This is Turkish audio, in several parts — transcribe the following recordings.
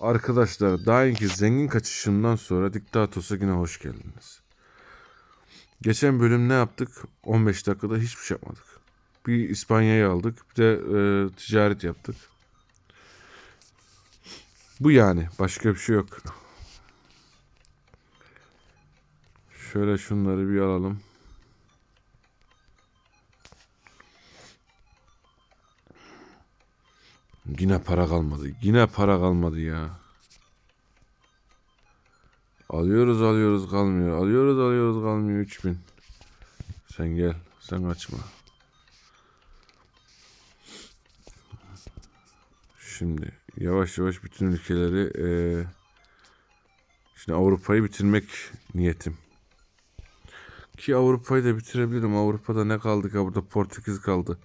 Arkadaşlar daha önce zengin kaçışından sonra Diktatos'a yine hoş geldiniz. Geçen bölüm ne yaptık? 15 dakikada hiçbir şey yapmadık. Bir İspanya'yı aldık. Bir de e, ticaret yaptık. Bu yani. Başka bir şey yok. Şöyle şunları bir alalım. Yine para kalmadı. Yine para kalmadı ya. Alıyoruz alıyoruz kalmıyor. Alıyoruz alıyoruz kalmıyor 3000. Sen gel. Sen açma. Şimdi yavaş yavaş bütün ülkeleri eee şimdi Avrupa'yı bitirmek niyetim. Ki Avrupa'yı da bitirebilirim. Avrupa'da ne kaldı ki? Burada Portekiz kaldı.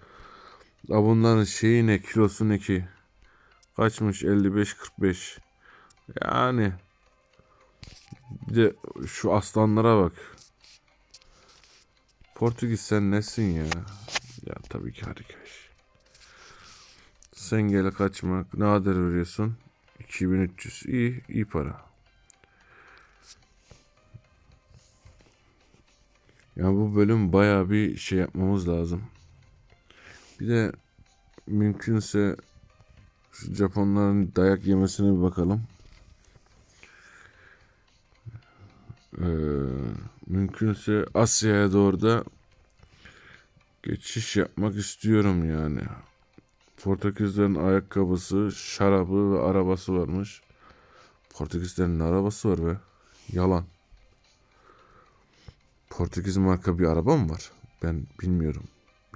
Ya bunların şeyi ne? Kilosu ne ki? Kaçmış? 55-45. Yani bir de şu aslanlara bak. Portekiz sen nesin ya? Ya tabii ki harika iş. Sen gel kaçma. Ne veriyorsun? 2300. İyi, iyi para. Ya bu bölüm baya bir şey yapmamız lazım. Bir de mümkünse şu Japonların dayak yemesine bir bakalım. Ee, mümkünse Asya'ya doğru da geçiş yapmak istiyorum yani. Portekizlerin ayakkabısı, şarabı ve arabası varmış. Portekizlerin arabası var be. Yalan. Portekiz marka bir araba mı var? Ben bilmiyorum.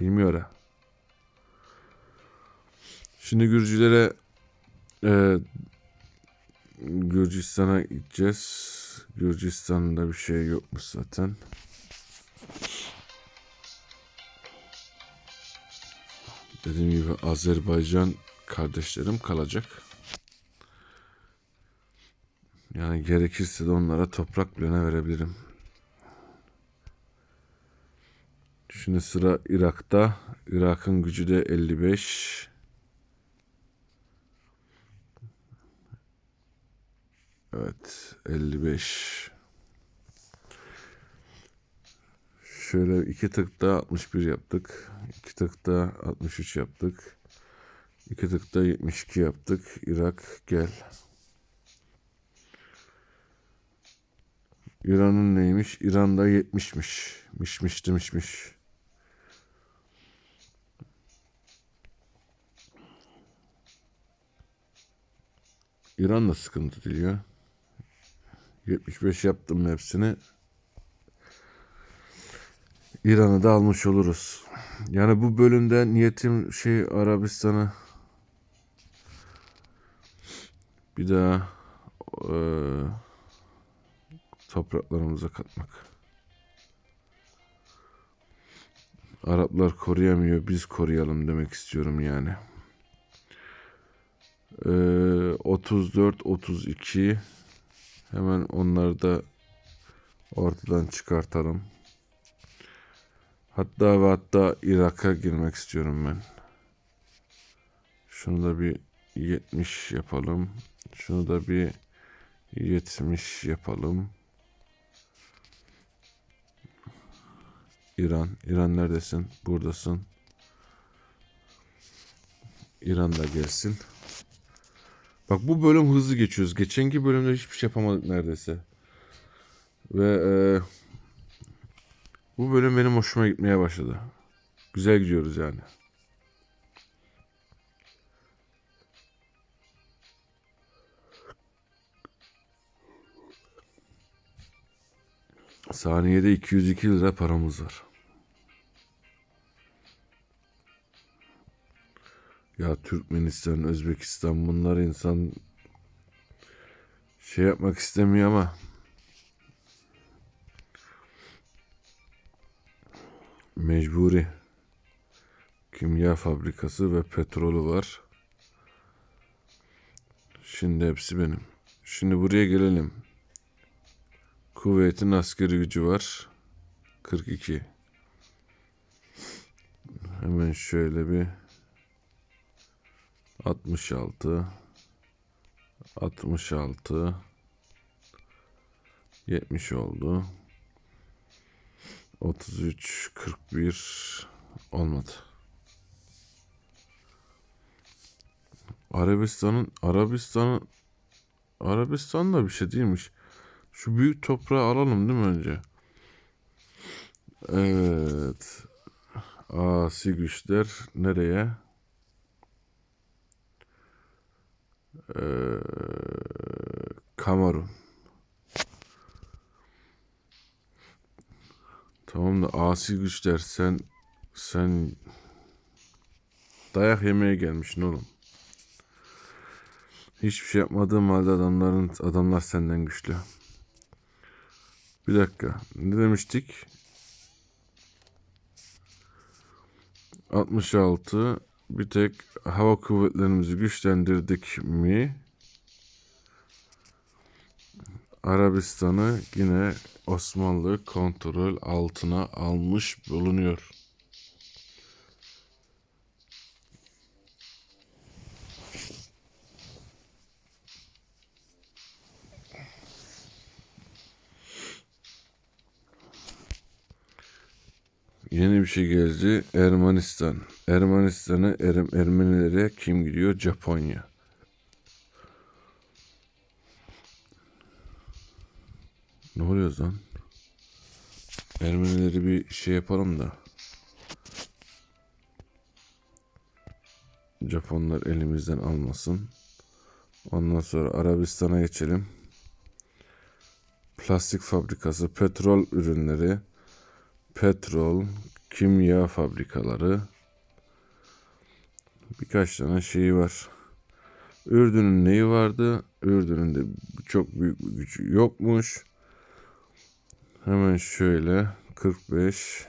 Bilmiyorum. Şimdi Gürcülere e, Gürcistan'a gideceğiz. Gürcistan'da bir şey yokmuş zaten. Dediğim gibi Azerbaycan kardeşlerim kalacak. Yani gerekirse de onlara toprak bile verebilirim. Şimdi sıra Irak'ta. Irak'ın gücü de 55. Evet 55. Şöyle iki tıkta 61 yaptık. İki tıkta 63 yaptık. İki tıkta 72 yaptık. Irak gel. İran'ın neymiş? İran'da 70'miş. Mişmiş demişmiş. İran da sıkıntı değil ya. 75 yaptım hepsini. İran'ı da almış oluruz. Yani bu bölümde niyetim şey Arabistan'ı bir daha eee topraklarımıza katmak. Araplar koruyamıyor, biz koruyalım demek istiyorum yani. Ee, 34, 32 hemen onları da ortadan çıkartalım. Hatta ve hatta Irak'a girmek istiyorum ben. Şunu da bir 70 yapalım. Şunu da bir 70 yapalım. İran. İran neredesin? Buradasın. İran da gelsin. Bak bu bölüm hızlı geçiyoruz. Geçenki bölümde hiçbir şey yapamadık neredeyse. Ve e, bu bölüm benim hoşuma gitmeye başladı. Güzel gidiyoruz yani. Saniyede 202 lira paramız var. Ya Türkmenistan, Özbekistan bunlar insan şey yapmak istemiyor ama mecburi kimya fabrikası ve petrolü var. Şimdi hepsi benim. Şimdi buraya gelelim. Kuveyt'in askeri gücü var. 42. Hemen şöyle bir 66 66 70 oldu. 33 41 olmadı. Arabistan'ın Arabistan'ın Arabistan da bir şey değilmiş. Şu büyük toprağı alalım değil mi önce? Evet. Asi güçler nereye? Ee, Kamerun. Tamam da asi güçler sen sen dayak yemeye gelmişsin oğlum. Hiçbir şey yapmadığım halde adamların adamlar senden güçlü. Bir dakika. Ne demiştik? 66 bir tek hava kuvvetlerimizi güçlendirdik mi? Arabistan'ı yine Osmanlı kontrol altına almış bulunuyor. Yeni bir şey geldi. Ermenistan. Ermenistan'ı Erm Ermenilere kim gidiyor? Japonya. Ne oluyor lan? Ermenileri bir şey yapalım da. Japonlar elimizden almasın. Ondan sonra Arabistan'a geçelim. Plastik fabrikası, petrol ürünleri, petrol, kimya fabrikaları. Birkaç tane şeyi var. Ürdün'ün neyi vardı? Ürdün'ün de çok büyük bir gücü yokmuş. Hemen şöyle 45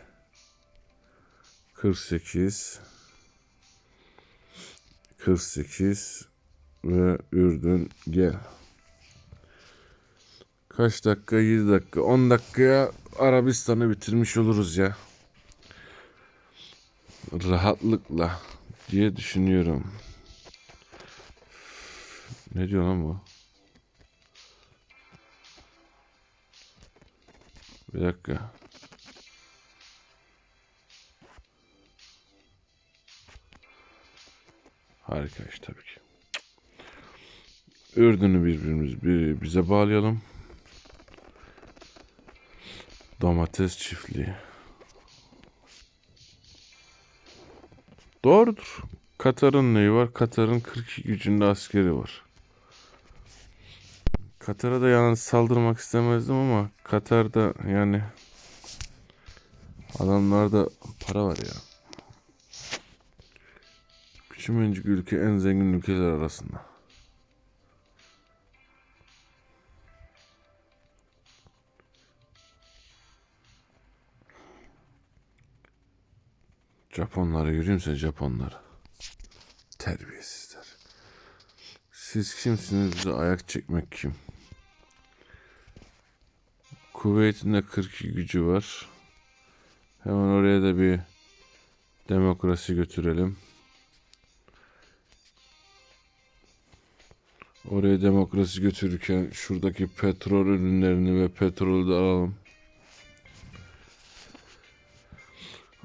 48 48 ve Ürdün gel. Kaç dakika? 7 dakika. 10 dakikaya Arabistan'ı bitirmiş oluruz ya. Rahatlıkla diye düşünüyorum. Ne diyor lan bu? Bir dakika. Harika iş tabii ki. Ürdün'ü birbirimiz bir, bize bağlayalım. Domates çiftliği. Doğrudur. Katar'ın neyi var? Katar'ın 42 gücünde askeri var. Katar'a da yani saldırmak istemezdim ama Katar'da yani adamlarda para var ya. Küçümencik ülke en zengin ülkeler arasında. Japonlara yürüyümse Japonlara. Terbiyesizler. Siz kimsiniz bize ayak çekmek kim? Kuveyt'in de 42 gücü var. Hemen oraya da bir demokrasi götürelim. Oraya demokrasi götürürken şuradaki petrol ürünlerini ve petrolü de alalım.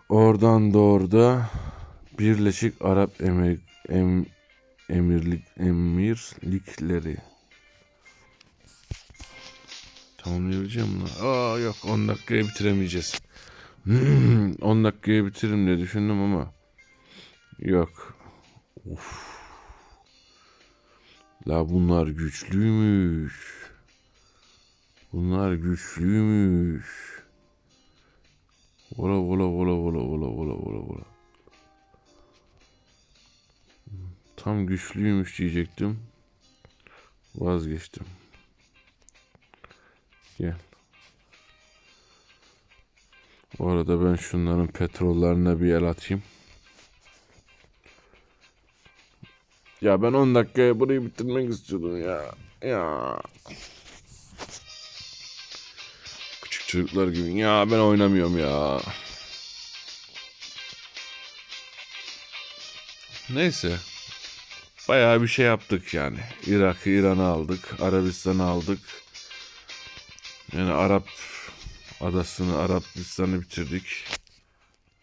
Oradan doğru da Birleşik Arap Emir, em, Emirlik Emirlikleri. Tamamlayabileceğim bunu. Aa yok 10 dakikaya bitiremeyeceğiz. Hmm, 10 dakikaya bitiririm diye düşündüm ama yok. Of. La bunlar güçlüymüş. Bunlar güçlüymüş. Vola vola vola vola vola vola vola vola. Tam güçlüymüş diyecektim. Vazgeçtim. Gel. Bu arada ben şunların petrollerine bir el atayım. Ya ben 10 dakikaya burayı bitirmek istiyordum ya. Ya. Çocuklar gibi. Ya ben oynamıyorum ya. Neyse. bayağı bir şey yaptık yani. Irak'ı, İran'ı aldık. Arabistan'ı aldık. Yani Arap adasını, Arabistan'ı bitirdik.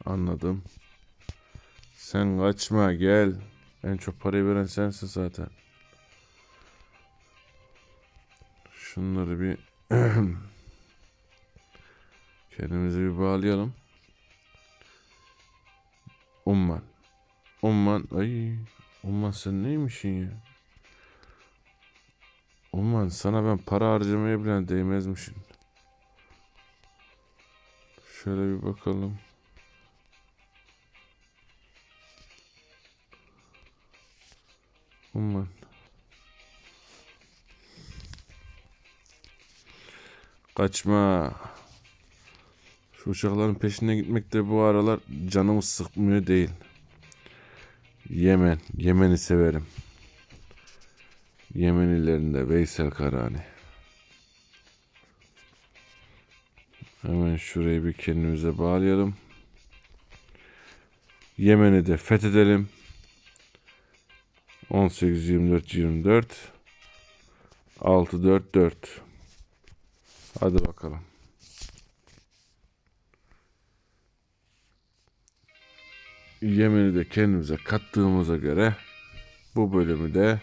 Anladım. Sen kaçma gel. En çok parayı veren sensin zaten. Şunları bir kendimizi bir bağlayalım. Umman. Umman. Ay. Umman sen neymişsin ya? Umman sana ben para harcamaya bile değmezmişim. Şöyle bir bakalım. Umman. Kaçma. Şu uçakların peşinden gitmek de bu aralar canımı sıkmıyor değil. Yemen. Yemen'i severim. Yemenilerinde Veysel Karani. Hemen şurayı bir kendimize bağlayalım. Yemen'i de fethedelim. 18 24 24 6 4 4 Hadi bakalım. Yemen'i de kendimize kattığımıza göre bu bölümü de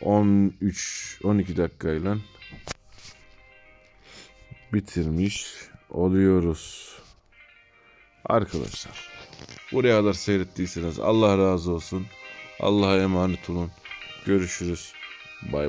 13 12 dakikayla bitirmiş oluyoruz. Arkadaşlar buraya kadar seyrettiyseniz Allah razı olsun. Allah'a emanet olun. Görüşürüz. Bay bay.